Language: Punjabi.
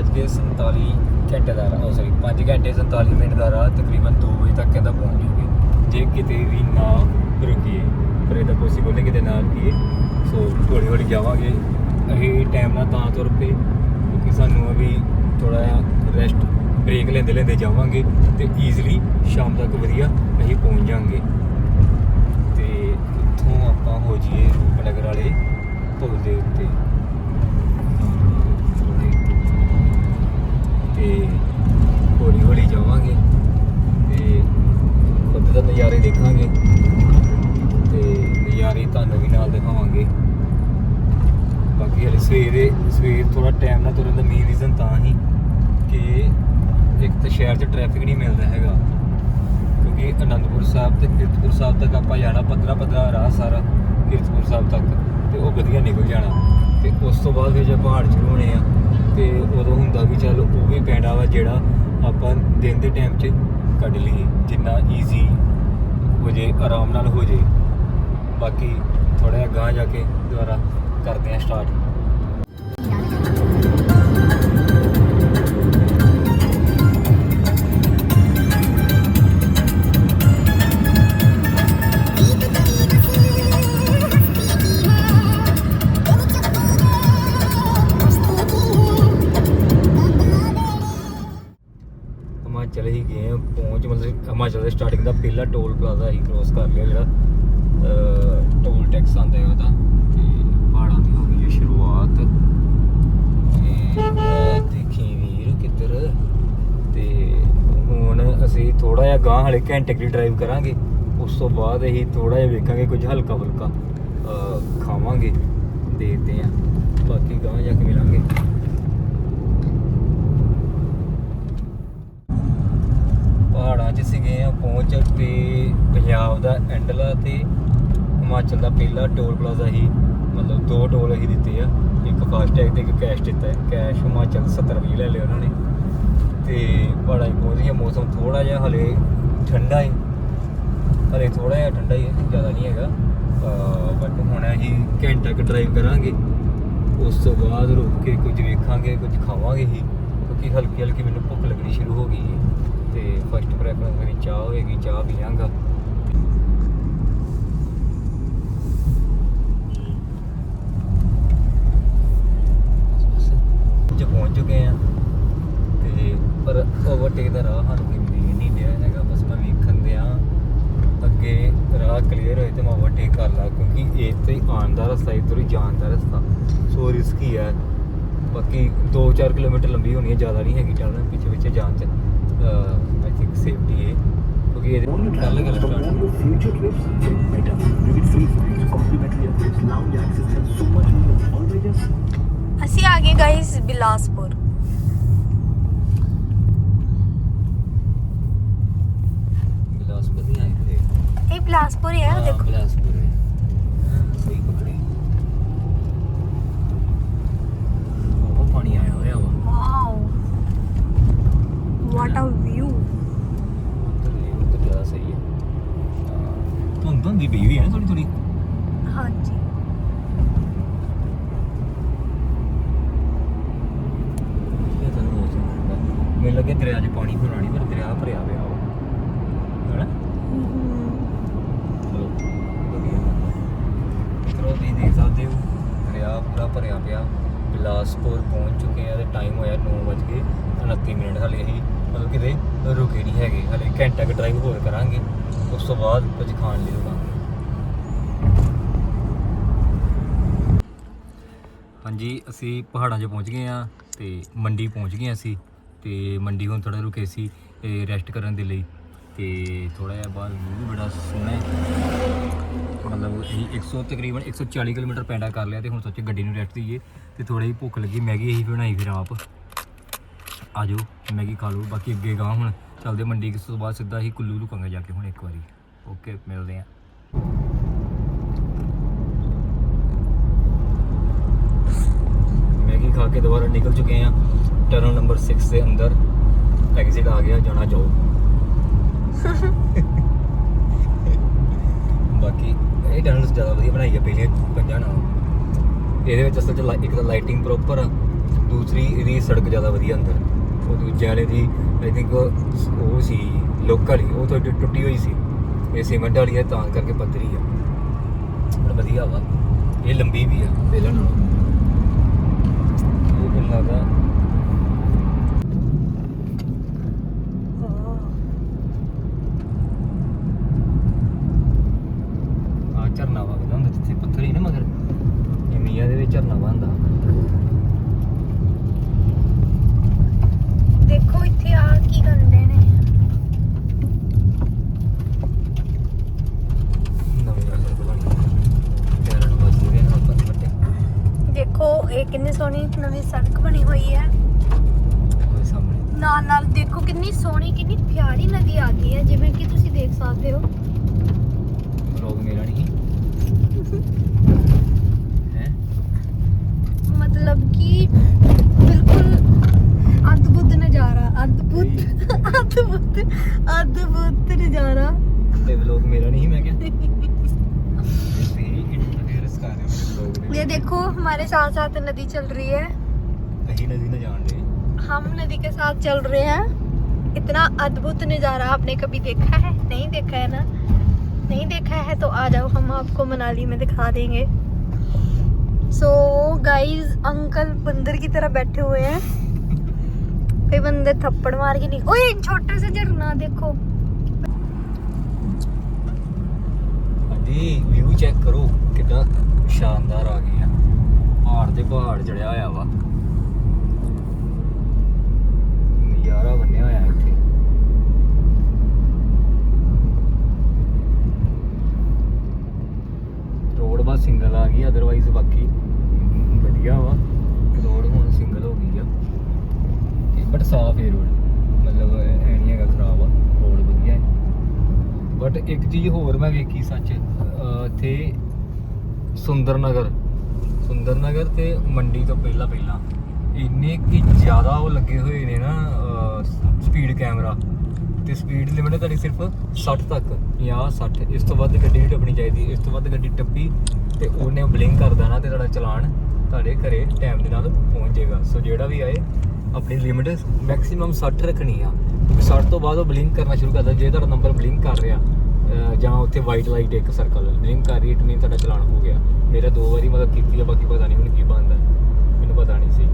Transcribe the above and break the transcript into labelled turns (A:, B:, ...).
A: ਵੀ ਆਪਣਾ 5:47 ਘੰਟੇ ਦਾ ਰਾਹ ਸੌਰੀ 5 ਘੰਟੇ 47 ਮਿੰਟ ਦਾ ਰਾਹ ਤਕਰੀਬਨ 2 ਵਜੇ ਤੱਕ ਇਹਦਾ ਪਹੁੰਚ ਜੂਗੇ ਜੇ ਕਿਤੇ ਵੀ ਨਾ ਰੁਕੀਏ, ਪਰ ਇਹਦਾ ਪੋਸੀਬਲ ਨਹੀਂ ਕਿਤੇ ਨਾ ਰੁਕੀਏ। ਸੋ ਹੌਲੀ ਹੌਲੀ ਜਾਵਾਂਗੇ। ਅਸੀਂ ਟਾਈਮ ਨਾਲ ਤਾਂ ਤੁਰ ਪਏ, ਕਿਉਂਕਿ ਸਾਨੂੰ ਅਭੀ ਥੋੜਾ ਜਿਹਾ ਰੈਸਟ ਬ੍ਰੇਕ ਲੈਂਦੇ ਲੈਂਦੇ ਜਾਵਾਂਗੇ ਤੇ ਈਜ਼ੀਲੀ ਸ਼ਾਮ ਤੱਕ ਵਧੀਆ ਅਸੀਂ ਪਹੁੰਚ ਜਾਾਂਗੇ ਤੇ ਉੱਥੋਂ ਆਪਾਂ ਹੋ ਜਾਈਏ ਰੂਪਨਗਰ ਵਾਲੇ ਪੁਲ ਦੇ ਉੱਤੇ ਤੇ ਹੌਲੀ ਹੌਲੀ ਜਾਵਾਂਗੇ ਤੇ ਖੁਦ ਦਾ ਨਜ਼ਾਰੇ ਦੇਖਾਂਗੇ ਤੇ ਨਜ਼ਾਰੇ ਤੁਹਾਨੂੰ ਵੀ ਨਾਲ ਦਿਖਾਵਾਂਗੇ। ਬਾਕੀ ਹਲੇ ਸਵੇਰੇ, ਸਵੇਰ ਥੋੜਾ ਟਾਈਮ ਨਾਲ ਤੁਰਨ ਦਾ ਮੇਨ ਰੀਜ਼ਨ ਤਾਂ ਹੀ ਕਿ ਇੱਕ ਤਾਂ ਸ਼ਹਿਰ 'ਚ ਟ੍ਰੈਫਿਕ ਨਹੀਂ ਮਿਲਦਾ ਹੈਗਾ। ਕਿਉਂਕਿ ਅਨੰਦਪੁਰ ਸਾਹਿਬ ਤੇ ਕੀਰਤਪੁਰ ਸਾਹਿਬ ਤੱਕ ਆਪਾਂ ਜਾਣਾ 15 15 ਰਾਹ ਸਾਰਾ ਕੀਰਤਪੁਰ ਸਾਹਿਬ ਤੱਕ ਤੇ ਉਹ ਵਧੀਆ ਨਿਕਲ ਜਾਣਾ। ਤੇ ਉਸ ਤੋਂ ਬਾਅਦ ਫਿਰ ਜੇ ਪਹਾੜ ਚੜਾਉਣੇ ਆ, ਤੇ ਉਦੋਂ ਹੁੰਦਾ ਵੀ ਚੱਲ ਉਹ ਵੀ ਪੈਂਡਾ ਵਾ ਜਿਹੜਾ ਆਪਾਂ ਦਿਨ ਦੇ ਟਾਈਮ 'ਚ ਕੱਢ ਲਈਏ, ਜਿੰਨਾ ਈਜ਼ੀ ਹੋ ਜੇ ਆਰਾਮ ਨਾਲ ਹੋ ਜੇ ਬਾਕੀ ਥੋੜਾ ਜਿਹਾ ਗਾਂ ਜਾ ਕੇ ਦੁਬਾਰਾ ਕਰਦੇ ਆ ਸਟਾਰਟ ਹਿਮਾਚਲ ਦੇ ਸਟਾਰਟਿੰਗ ਦਾ ਪਹਿਲਾ ਟੋਲ ਪਲਾਜ਼ਾ ਹੀ ਕ੍ਰੋਸ ਕਰ ਲਿਆ ਜਿਹੜਾ ਟੋਲ ਟੈਕਸ ਆਉਂਦਾ ਹੈ ਉਹਦਾ। ਤੇ ਪਹਾੜਾਂ ਦੀ ਹੋ ਗਈ ਹੈ ਸ਼ੁਰੂਆਤ। ਤੇ ਅਹ, ਦੇਖੀ ਵੀਰ ਕਿੱਧਰ ਤੇ ਹੁਣ ਅਸੀਂ ਥੋੜਾ ਜਿਹਾ ਗਾਂ ਹਲੇ ਘੰਟੇ ਦੀ ਡਰਾਈਵ ਕਰਾਂਗੇ। ਉਸ ਤੋਂ ਬਾਅਦ ਅਸੀਂ ਥੋੜਾ ਜਿਹਾ ਵੇਖਾਂਗੇ ਕੁਝ ਹਲਕਾ ਫੁਲਕਾ ਖਾਵਾਂਗੇ ਦੇਖਦੇ ਆ ਬਾਕੀ ਗਾਂ ਜਾ ਕੇ ਮਿਲਾਂਗੇ। ਪਹਾੜਾਂ 'ਚ ਸੀਗੇ ਆ ਪਹੁੰਚ ਤੇ ਪੰਜਾਬ ਦਾ ਐਂਡਲਾ ਤੇ ਹਿਮਾਚਲ ਦਾ ਪਹਿਲਾ ਟੋਲ ਪਲਾਜ਼ਾ ਹੀ, ਮਤਲਬ ਦੋ ਟੋਲ ਹੀ ਦਿੱਤੇ ਆ, ਇੱਕ ਫਾਸਟੈਗ ਤੇ ਇੱਕ ਕੈਸ਼ ਦਿੱਤਾ ਹੈ। ਕੈਸ਼ ਹਿਮਾਚਲ 70 ਰੁਪਏ ਲੈ ਲਿਆ ਉਹਨਾਂ ਨੇ। ਤੇ ਪਹਾੜਾਂ 'ਚ ਪਹੁੰਚ ਗਏ, ਮੌਸਮ ਥੋੜਾ ਜਿਹਾ ਹਲੇ ਠੰਡਾ ਹੈ ਹਲੇ ਥੋੜਾ ਜਿਹਾ ਠੰਡਾ ਹੀ ਹੈ ਜ਼ਿਆਦਾ ਨਹੀਂ ਹੈਗਾ। ਬਟ ਹੁਣ ਅਸੀਂ ਘੰਟਾ ਕੁ ਡਰਾਈਵ ਕਰਾਂਗੇ। ਉਸ ਤੋਂ ਬਾਅਦ ਰੁਕ ਕੇ ਕੁਝ ਵੇਖਾਂਗੇ, ਕੁਝ ਖਾਵਾਂਗੇ ਹੀ, ਕਿਉਂਕਿ ਹਲਕੀ ਹਲਕੀ ਮੈਨੂੰ ਭੁੱਖ ਲੱਗਣੀ ਸ਼ੁਰੂ ਹੋ ਗਈ ਹੈ ਤੇ ਫਸਟ ਪ੍ਰੈਫਰੈਂਸ ਮੇਰੀ ਚਾਹ ਹੋਏਗੀ, ਚਾਹ ਪੀਵਾਂਗਾ ਜੇ ਪਹੁੰਚ ਚੁੱਕੇ ਆ। ਤੇ ਪਰ ਓਵਰਟੇਕ ਦਾ ਰਾਹ ਸਾਨੂੰ ਕੋਈ ਮਿਲ ਨਹੀਂ ਰਿਹਾ ਹੈਗਾ। ਬਸ ਮੈਂ ਵੇਖਣ ਦਿਆਂ। ਅੱਗੇ ਰਾਹ ਕਲੀਅਰ ਹੋਏ ਤੇ ਮੈਂ ਓਵਰਟੇਕ ਕਰ ਲਾ, ਕਿਉਂਕਿ ਇਹ ਤੇ ਹੀ ਆਉਣ ਦਾ ਰਸਤਾ, ਇੱਧਰ ਹੀ ਜਾਣ ਦਾ ਰਸਤਾ। ਸੋ ਰਿਸਕੀ ਹੈ ਬਾਕੀ 2-4 ਕਿਲੋਮੀਟਰ ਲੰਬੀ ਹੋਣੀ ਹੈ ਜ਼ਿਆਦਾ ਨਹੀਂ ਹੈਗੀ ਟਰਨ ਪਿੱਛੇ ਪਿੱਛੇ ਜਾਣ ਚ। ਆਈ ਥਿੰਕ ਸੇਫਟੀ ਹੈ ਕਿਉਂਕਿ ਇਹਦੇ
B: Want to
A: ਗੱਲ
B: travel
A: ਗੱਲ
B: for all
A: start
B: your future trips? Get better. You get free flights, complimentary upgrades, lounge access, and so much more. Already just
C: ਅਸੀਂ ਆ ਗਏ ਗਾਇਸ ਬਿਲਾਸਪੁਰ
A: ਬਿਲਾਸਪੁਰ ਨਹੀਂ ਆਏ ਥੇ
C: ਇਹ ਬਿਲਾਸਪੁਰ ਹੀ ਹੈ
A: ਹਾਂ,
C: ਦੇਖੋ
A: ਬਿਲਾਸਪੁਰ ਹੈ ਹਾਂ, ਸਹੀ ਪਕੜੇ ਉਹ ਪਾਣੀ ਆਇਆ ਹੋਇਆ ਵਾ
C: ਵਾਓ ਵਾਟ ਅ ਵਿਊ
A: ਉੱਧਰ ਇਹ ਉੱਧਰ ਜ਼ਿਆਦਾ ਸਹੀ ਹੈ ਹਾਂ, ਧੁੰਦ ਧੁੰਦੀ ਪਈ ਹੋਈ ਹੈ ਥੋੜੀ ਥੋੜੀ
C: ਹਾਂਜੀ
A: ਇਹ ਤਾਂ ਮੌਸਮ ਹੁੰਦਾ ਅੱਜ ਪਾਣੀ ਭਰਾਣੀ ਪਰ ਦਰਿਆ ਭਰਿਆ ਪਿਆ ਉਹ। ਹੈਨਾ? ਚਲੋ, ਵਧੀਆ। ਚਲੋ ਤੁਸੀਂ ਦੇਖ ਸਕਦੇ ਹੋ ਦਰਿਆ ਪੂਰਾ ਭਰਿਆ ਪਿਆ। ਬਿਲਾਸਪੁਰ ਪਹੁੰਚ ਚੁੱਕੇ ਆ ਤੇ ਟਾਈਮ ਹੋਇਆ 9:29 ਮਿੰਟ। ਹਲੇ ਅਸੀਂ ਮਤਲਬ ਕਿਤੇ ਰੁਕੇ ਨਹੀਂ ਹੈਗੇ। ਹਲੇ ਘੰਟਾ ਕੁ ਡਰਾਈਵ ਹੋਰ ਕਰਾਂਗੇ। ਉਸ ਤੋਂ ਬਾਅਦ ਕੁਝ ਖਾਣ ਲਈ ਰੁਕਾਂਗੇ। ਹਾਂਜੀ, ਅਸੀਂ ਪਹਾੜਾਂ 'ਚ ਪਹੁੰਚ ਗਏ ਆ ਤੇ ਮੰਡੀ ਪਹੁੰਚ ਗਏ ਅਸੀਂ। ਤੇ ਮੰਡੀ ਹੁਣ ਥੋੜਾ ਰੁਕੇ ਸੀ ਰੈਸਟ ਕਰਨ ਦੇ ਲਈ। ਤੇ ਥੋੜਾ ਜਿਹਾ ਬਾਹਰ ਵਿਊ ਵੀ ਬੜਾ ਸੋਹਣਾ ਹੈ। ਮਤਲਬ ਅਸੀਂ 100 ਤਕਰੀਬਨ 140 ਕਿਲੋਮੀਟਰ ਪੈਂਡਾ ਕਰ ਲਿਆ ਤੇ ਹੁਣ ਸੋਚੇ ਗੱਡੀ ਨੂੰ ਰੈਸਟ ਦਈਏ। ਤੇ ਥੋੜੀ ਜਿਹੀ ਭੁੱਖ ਲੱਗੀ, ਮੈਗੀ ਅਸੀਂ ਬਣਾਈ ਫਿਰ ਆਪ। ਆ ਜਾਓ, ਮੈਗੀ ਖਾ ਲਓ, ਬਾਕੀ ਅੱਗੇ ਗਾਂ ਹੁਣ ਚੱਲਦੇ ਮੰਡੀ ਕਿਸ ਤੋਂ ਬਾਅਦ ਸਿੱਧਾ ਹੀ ਕੁੱਲੂ ਰੁਕਾਂਗੇ ਜਾ ਕੇ ਹੁਣ ਇੱਕ ਵਾਰੀ। ਓਕੇ ਮਿਲਦੇ ਆਂ ਮੈਗੀ ਖਾ ਕੇ ਦੁਬਾਰਾ ਨਿਕਲ ਚੁੱਕੇ ਆ ਟਰਨ ਨੰਬਰ 6 ਦੇ ਅੰਦਰ ਐਗਜ਼ਿਟ ਆ ਗਿਆ, ਜਾਣਾ ਜਾਓ ਬਾਕੀ ਇਹ ਟਨਲ ਜ਼ਿਆਦਾ ਵਧੀਆ ਬਣਾਈ ਹੈ ਪਹਿਲੇ ਪੰਜਾਂ ਨਾਲ। ਇਹਦੇ ਵਿੱਚ ਅਸਲ 'ਚ ਇੱਕ ਤਾਂ ਲਾਈਟਿੰਗ ਪ੍ਰੋਪਰ ਆ, ਦੂਸਰੀ ਇਹਦੀ ਸੜਕ ਜ਼ਿਆਦਾ ਵਧੀਆ ਅੰਦਰ। ਉਹ ਦੂਜੇ ਵਾਲੇ ਦੀ ਆਈ ਥਿੰਕ ਉਹ ਸੀ ਲੋਕਲ ਹੀ ਉਹ ਥੋੜੀ ਟੁੱਟੀ ਹੋਈ ਸੀ। ਇਹ ਸੀਮੈਂਟ ਵਾਲੀ ਹੈ ਤਾਂ ਕਰਕੇ ਪੱਧਰੀ ਆ। ਪਰ ਵਧੀਆ ਵਾ। ਇਹ ਲੰਬੀ ਵੀ ਆ, ਪਹਿਲਾਂ ਨਾਲੋਂ। ਇਹ ਮੈਨੂੰ ਲੱਗਦਾ ਆ ਝਰਨਾ ਵਗਦਾ ਹੁੰਦਾ ਜਿੱਥੇ ਪੱਥਰ ਹੀ ਨਾ ਮਗਰ ਇਹ ਮੀਆਂ ਦੇ ਵਿੱਚ ਝਰਨਾ ਵਗਦਾ
C: ਦੇਖੋ ਇੱਥੇ ਆ ਕੀ ਕਰਦੇ ਨੇ
A: ਨਵੀਂ ਗੱਲ ਬਣੀ ਪਿਆਰਾਂ ਨੂੰ ਵੱਜ ਰਹੇ ਨਾ ਆਪਾਂ ਵੱਟੇ
C: ਦੇਖੋ ਇਹ ਕਿੰਨੀ ਸੋਹਣੀ ਨਵੀਂ ਸੜਕ ਬਣੀ ਹੋਈ ਹੈ।
A: ਉਹਦੇ ਸਾਹਮਣੇ।
C: ਨਾਲ ਨਾਲ ਦੇਖੋ ਕਿੰਨੀ ਸੋਹਣੀ ਕਿੰਨੀ ਪਿਆਰੀ ਨਦੀ ਆ ਗਈ ਹੈ ਜਿਵੇਂ ਕਿ ਤੁਸੀਂ ਦੇਖ ਸਕਦੇ ਹੋ।
A: ਲੋਕ ਮੇਰਾ ਨਹੀਂ। ਹੈ?
C: ਮਤਲਬ ਕਿ ਬਿਲਕੁਲ ਅਦਭੁਤ ਨਜ਼ਾਰਾ ਅਦਭੁਤ ਅਦਭੁਤ ਅਦਭੁਤ ਨਜ਼ਾਰਾ।
A: ਤੇ ਲੋਕ ਮੇਰਾ ਨਹੀਂ ਮੈਂ ਕਿਹਾ।
C: ये देखो हमारे साथ साथ नदी चल रही है।
A: कहीं नदी ना जान रही
C: हम नदी के साथ चल रहे हैं। इतना अद्भुत नज़ारा आपने कभी देखा है? नहीं देखा है ना? नहीं देखा है तो आ जाओ हम आपको मनाली में दिखा देंगे। सो so, गाइस अंकल बंदर की तरह बैठे हुए हैं। कोई बंदर थप्पड़ मार के नहीं ओए छोटा सा झरना देखो।
A: ਹਾਂਜੀ ਵਿਊ ਚੈੱਕ ਕਰੋ ਕਿੰਨਾ ਸ਼ਾਨਦਾਰ ਆ ਗਿਆ ਪਹਾੜ ਤੇ ਪਹਾੜ ਚੜਿਆ ਹੋਇਆ ਵਾ। ਨਜ਼ਾਰਾ ਬੰਨਿਆ ਹੋਇਆ ਇੱਥੇ ਰੋਡ ਬਸ ਸਿੰਗਲ ਆ ਗਈ ਅਦਰਵਾਈਜ਼ ਬਾਕੀ ਵਧੀਆ ਵਾ ਰੋਡ ਹੁਣ ਸਿੰਗਲ ਹੋ ਗਈ ਆ ਬਟ ਸਾਫ਼ ਹੈ ਰੋਡ ਮਤਲਬ ਐ ਨਹੀਂ ਹੈਗਾ ਖਰਾਬ ਆ ਰੋਡ ਵਧੀਆ ਹੈ ਬਟ ਇੱਕ ਚੀਜ਼ ਹੋਰ ਮੈਂ ਵੇਖੀ ਸੱਚ ਇੱਥੇ ਸੁੰਦਰ ਨਗਰ ਸੁੰਦਰ ਨਗਰ ਤੇ ਮੰਡੀ ਤੋਂ ਪਹਿਲਾਂ ਪਹਿਲਾਂ ਇੰਨੇ ਕਿ ਜ਼ਿਆਦਾ ਉਹ ਲੱਗੇ ਹੋਏ ਨੇ ਨਾ ਸਪੀਡ ਕੈਮਰਾ ਤੇ ਸਪੀਡ ਲਿਮਿਟ ਤੁਹਾਡੀ ਸਿਰਫ 60 ਤੱਕ ਜਾਂ 60 ਇਸ ਤੋਂ ਵੱਧ ਗੱਡੀ ਨਹੀਂ ਟੱਪਣੀ ਚਾਹੀਦੀ। ਇਸ ਤੋਂ ਵੱਧ ਗੱਡੀ ਟੱਪੀ ਤੇ ਉਹਨੇ ਬਲਿੰਕ ਕਰ ਦੇਣਾ ਤੇ ਤੁਹਾਡਾ ਚਲਾਨ ਤੁਹਾਡੇ ਘਰੇ ਟਾਈਮ ਦੇ ਨਾਲ ਪਹੁੰਚ ਜਾਏਗਾ। ਸੋ ਜਿਹੜਾ ਵੀ ਆਏ, ਆਪਣੀ ਲਿਮਿਟ ਮੈਕਸਿਮਮ 60 ਰੱਖਣੀ ਆ। ਕਿਉਂਕਿ 60 ਤੋਂ ਬਾਅਦ ਉਹ ਬਲਿੰਕ ਕਰਨਾ ਸ਼ੁਰੂ ਕਰਦਾ ਜੇ ਤੁਹਾਡਾ ਨੰਬਰ ਬਲਿੰਕ ਕਰ ਰਿਹਾ ਜਾਂ ਉੱਥੇ ਵਾਈਟ ਲਾਈਟ ਇੱਕ ਸਰਕਲ ਨੇਮ ਕਰ ਰਹੀ ਇਟ ਮੀਨ ਤੁਹਾਡਾ ਚਲਾਨ ਹੋ ਗਿਆ। ਮੇਰਾ ਦੋ ਵਾਰੀ ਮਤਲਬ ਕੀਤੀ ਆ, ਬਾਕੀ ਪਤਾ ਨਹੀਂ ਹੁਣ ਕੀ ਬਣਦਾ। ਮੈਨੂੰ ਪਤਾ ਨਹੀਂ ਸੀ।